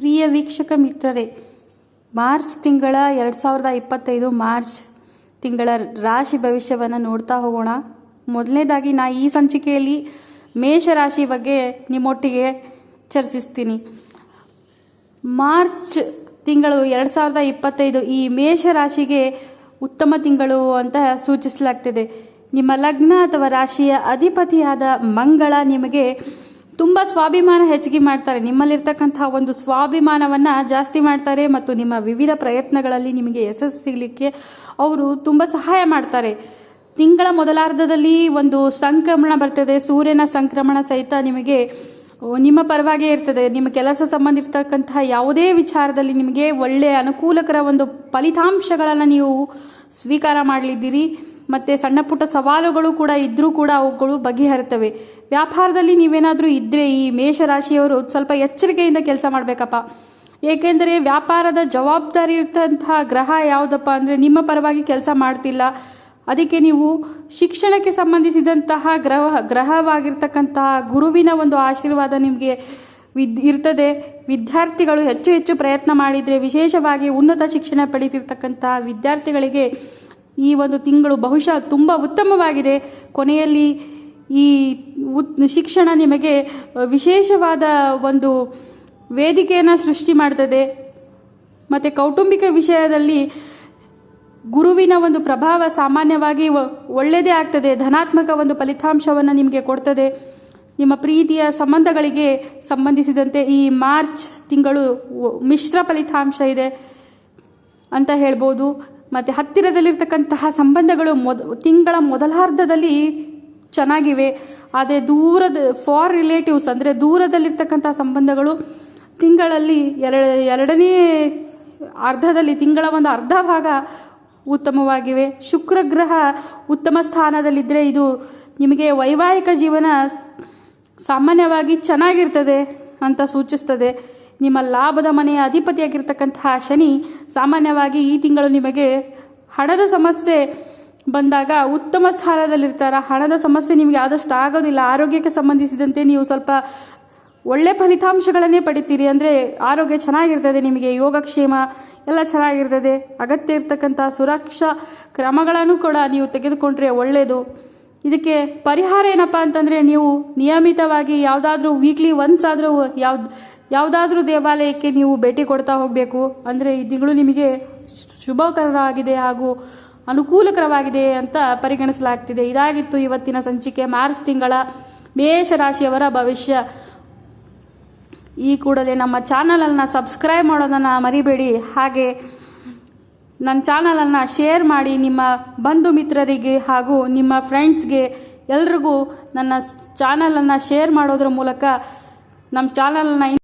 ಪ್ರಿಯ ವೀಕ್ಷಕ ಮಿತ್ರರೇ, ಮಾರ್ಚ್ ತಿಂಗಳ ಎರಡು ಸಾವಿರದ ಇಪ್ಪತ್ತೈದು ಮಾರ್ಚ್ ತಿಂಗಳ ರಾಶಿ ಭವಿಷ್ಯವನ್ನು ನೋಡ್ತಾ ಹೋಗೋಣ. ಮೊದಲನೇದಾಗಿ ನಾ ಈ ಸಂಚಿಕೆಯಲ್ಲಿ ಮೇಷರಾಶಿ ಬಗ್ಗೆ ನಿಮ್ಮೊಟ್ಟಿಗೆ ಚರ್ಚಿಸ್ತೀನಿ. ಮಾರ್ಚ್ ತಿಂಗಳು ಎರಡು ಸಾವಿರದ ಇಪ್ಪತ್ತೈದು ಈ ಮೇಷರಾಶಿಗೆ ಉತ್ತಮ ತಿಂಗಳು ಅಂತ ಸೂಚಿಸಲಾಗ್ತಿದೆ. ನಿಮ್ಮ ಲಗ್ನ ಅಥವಾ ರಾಶಿಯ ಅಧಿಪತಿಯಾದ ಮಂಗಳ ನಿಮಗೆ ತುಂಬ ಸ್ವಾಭಿಮಾನ ಹೆಚ್ಚಿಗೆ ಮಾಡ್ತಾರೆ. ನಿಮ್ಮಲ್ಲಿರ್ತಕ್ಕಂತಹ ಒಂದು ಸ್ವಾಭಿಮಾನವನ್ನು ಜಾಸ್ತಿ ಮಾಡ್ತಾರೆ ಮತ್ತು ನಿಮ್ಮ ವಿವಿಧ ಪ್ರಯತ್ನಗಳಲ್ಲಿ ನಿಮಗೆ ಯಶಸ್ಸು ಸಿಗಲಿಕ್ಕೆ ಅವರು ತುಂಬ ಸಹಾಯ ಮಾಡ್ತಾರೆ. ತಿಂಗಳ ಮೊದಲಾರ್ಧದಲ್ಲಿ ಒಂದು ಸಂಕ್ರಮಣ ಬರ್ತದೆ. ಸೂರ್ಯನ ಸಂಕ್ರಮಣ ಸಹಿತ ನಿಮಗೆ ನಿಮ್ಮ ಪರವಾಗೇ ಇರ್ತದೆ. ನಿಮ್ಮ ಕೆಲಸ ಸಂಬಂಧಿರ್ತಕ್ಕಂತಹ ಯಾವುದೇ ವಿಚಾರದಲ್ಲಿ ನಿಮಗೆ ಒಳ್ಳೆಯ ಅನುಕೂಲಕರ ಒಂದು ಫಲಿತಾಂಶಗಳನ್ನು ನೀವು ಸ್ವೀಕಾರ ಮಾಡಲಿದ್ದೀರಿ. ಮತ್ತು ಸಣ್ಣ ಪುಟ್ಟ ಸವಾಲುಗಳು ಕೂಡ ಇದ್ದರೂ ಕೂಡ ಅವುಗಳು ಬಗೆಹರುತ್ತವೆ. ವ್ಯಾಪಾರದಲ್ಲಿ ನೀವೇನಾದರೂ ಇದ್ದರೆ ಈ ಮೇಷರಾಶಿಯವರು ಸ್ವಲ್ಪ ಎಚ್ಚರಿಕೆಯಿಂದ ಕೆಲಸ ಮಾಡಬೇಕಪ್ಪ. ಏಕೆಂದರೆ ವ್ಯಾಪಾರದ ಜವಾಬ್ದಾರಿ ಇರ್ತಂತಹ ಗ್ರಹ ಯಾವುದಪ್ಪ ಅಂದರೆ ನಿಮ್ಮ ಪರವಾಗಿ ಕೆಲಸ ಮಾಡ್ತಿಲ್ಲ. ಅದಕ್ಕೆ ನೀವು ಶಿಕ್ಷಣಕ್ಕೆ ಸಂಬಂಧಿಸಿದಂತಹ ಗ್ರಹ, ಗ್ರಹವಾಗಿರ್ತಕ್ಕಂತಹ ಗುರುವಿನ ಒಂದು ಆಶೀರ್ವಾದ ನಿಮಗೆ ವಿದ್, ಇರ್ತದೆ. ವಿದ್ಯಾರ್ಥಿಗಳು ಹೆಚ್ಚು ಹೆಚ್ಚು ಪ್ರಯತ್ನ ಮಾಡಿದರೆ ವಿಶೇಷವಾಗಿ ಉನ್ನತ ಶಿಕ್ಷಣ ಪಡೀತಿರ್ತಕ್ಕಂತಹ ವಿದ್ಯಾರ್ಥಿಗಳಿಗೆ ಈ ಒಂದು ತಿಂಗಳು ಬಹುಶಃ ತುಂಬ ಉತ್ತಮವಾಗಿದೆ. ಕೊನೆಯಲ್ಲಿ ಈ ಉತ್, ಶಿಕ್ಷಣ ನಿಮಗೆ ವಿಶೇಷವಾದ ಒಂದು ವೇದಿಕೆಯನ್ನು ಸೃಷ್ಟಿ ಮಾಡ್ತದೆ. ಮತ್ತು ಕೌಟುಂಬಿಕ ವಿಷಯದಲ್ಲಿ ಗುರುವಿನ ಒಂದು ಪ್ರಭಾವ ಸಾಮಾನ್ಯವಾಗಿ ಒಳ್ಳೆಯದೇ ಆಗ್ತದೆ. ಧನಾತ್ಮಕ ಒಂದು ಫಲಿತಾಂಶವನ್ನು ನಿಮಗೆ ಕೊಡ್ತದೆ. ನಿಮ್ಮ ಪ್ರೀತಿಯ ಸಂಬಂಧಗಳಿಗೆ ಸಂಬಂಧಿಸಿದಂತೆ ಈ ಮಾರ್ಚ್ ತಿಂಗಳು ಮಿಶ್ರ ಫಲಿತಾಂಶ ಇದೆ ಅಂತ ಹೇಳ್ಬೋದು. ಮತ್ತು ಹತ್ತಿರದಲ್ಲಿರ್ತಕ್ಕಂತಹ ಸಂಬಂಧಗಳು ಮೊದ, ತಿಂಗಳ ಮೊದಲಾರ್ಧದಲ್ಲಿ ಚೆನ್ನಾಗಿವೆ. ಆದರೆ ದೂರದ ಫಾರ್ ರಿಲೇಟಿವ್ಸ್ ಅಂದರೆ ದೂರದಲ್ಲಿರ್ತಕ್ಕಂಥ ಸಂಬಂಧಗಳು ತಿಂಗಳಲ್ಲಿ ಎರಡು, ಎರಡನೇ ಅರ್ಧದಲ್ಲಿ, ತಿಂಗಳ ಒಂದು ಅರ್ಧ ಭಾಗ ಉತ್ತಮವಾಗಿವೆ. ಶುಕ್ರ ಗ್ರಹ ಉತ್ತಮ ಸ್ಥಾನದಲ್ಲಿದ್ದರೆ ಇದು ನಿಮಗೆ ವೈವಾಹಿಕ ಜೀವನ ಸಾಮಾನ್ಯವಾಗಿ ಚೆನ್ನಾಗಿರ್ತದೆ ಅಂತ ಸೂಚಿಸ್ತದೆ. ನಿಮ್ಮ ಲಾಭದ ಮನೆಯ ಅಧಿಪತಿಯಾಗಿರ್ತಕ್ಕಂತಹ ಶನಿ ಸಾಮಾನ್ಯವಾಗಿ ಈ ತಿಂಗಳು ನಿಮಗೆ ಹಣದ ಸಮಸ್ಯೆ ಬಂದಾಗ ಉತ್ತಮ ಸ್ಥಾನದಲ್ಲಿರ್ತಾರೆ. ಹಣದ ಸಮಸ್ಯೆ ನಿಮಗೆ ಆದಷ್ಟು ಆಗೋದಿಲ್ಲ. ಆರೋಗ್ಯಕ್ಕೆ ಸಂಬಂಧಿಸಿದಂತೆ ನೀವು ಸ್ವಲ್ಪ ಒಳ್ಳೆ ಫಲಿತಾಂಶಗಳನ್ನೇ ಪಡಿತೀರಿ. ಅಂದರೆ ಆರೋಗ್ಯ ಚೆನ್ನಾಗಿರ್ತದೆ ನಿಮಗೆ, ಯೋಗಕ್ಷೇಮ ಎಲ್ಲ ಚೆನ್ನಾಗಿರ್ತದೆ. ಅಗತ್ಯ ಇರ್ತಕ್ಕಂಥ ಸುರಕ್ಷಾ ಕ್ರಮಗಳನ್ನು ಕೂಡ ನೀವು ತೆಗೆದುಕೊಂಡ್ರೆ ಒಳ್ಳೆಯದು ಇದಕ್ಕೆ ಪರಿಹಾರ ಏನಪ್ಪ ಅಂತಂದರೆ ನೀವು ನಿಯಮಿತವಾಗಿ ಯಾವುದಾದ್ರೂ ವೀಕ್ಲಿ ಒನ್ಸ್ ಆದರೂ ಯಾವ್ದು ಯಾವುದಾದ್ರೂ ದೇವಾಲಯಕ್ಕೆ ನೀವು ಭೇಟಿ ಕೊಡ್ತಾ ಹೋಗಬೇಕು. ಅಂದರೆ ಈ ತಿಂಗಳು ನಿಮಗೆ ಶುಭಕರವಾಗಿದೆ ಹಾಗೂ ಅನುಕೂಲಕರವಾಗಿದೆ ಅಂತ ಪರಿಗಣಿಸಲಾಗ್ತಿದೆ. ಇದಾಗಿತ್ತು ಇವತ್ತಿನ ಸಂಚಿಕೆ. ಮಾರ್ಚ್ ತಿಂಗಳ ಮೇಷರಾಶಿಯವರ ಭವಿಷ್ಯ. ಈ ಕೂಡಲೇ ನಮ್ಮ ಚಾನಲನ್ನು ಸಬ್ಸ್ಕ್ರೈಬ್ ಮಾಡೋದನ್ನು ಮರಿಬೇಡಿ. ಹಾಗೆ ನನ್ನ ಚಾನಲನ್ನು ಶೇರ್ ಮಾಡಿ ನಿಮ್ಮ ಬಂಧು ಮಿತ್ರರಿಗೆ ಹಾಗೂ ನಿಮ್ಮ ಫ್ರೆಂಡ್ಸ್ಗೆ ಎಲ್ರಿಗೂ ನನ್ನ ಚಾನಲನ್ನು ಶೇರ್ ಮಾಡೋದ್ರ ಮೂಲಕ ನಮ್ಮ ಚಾನಲನ್ನು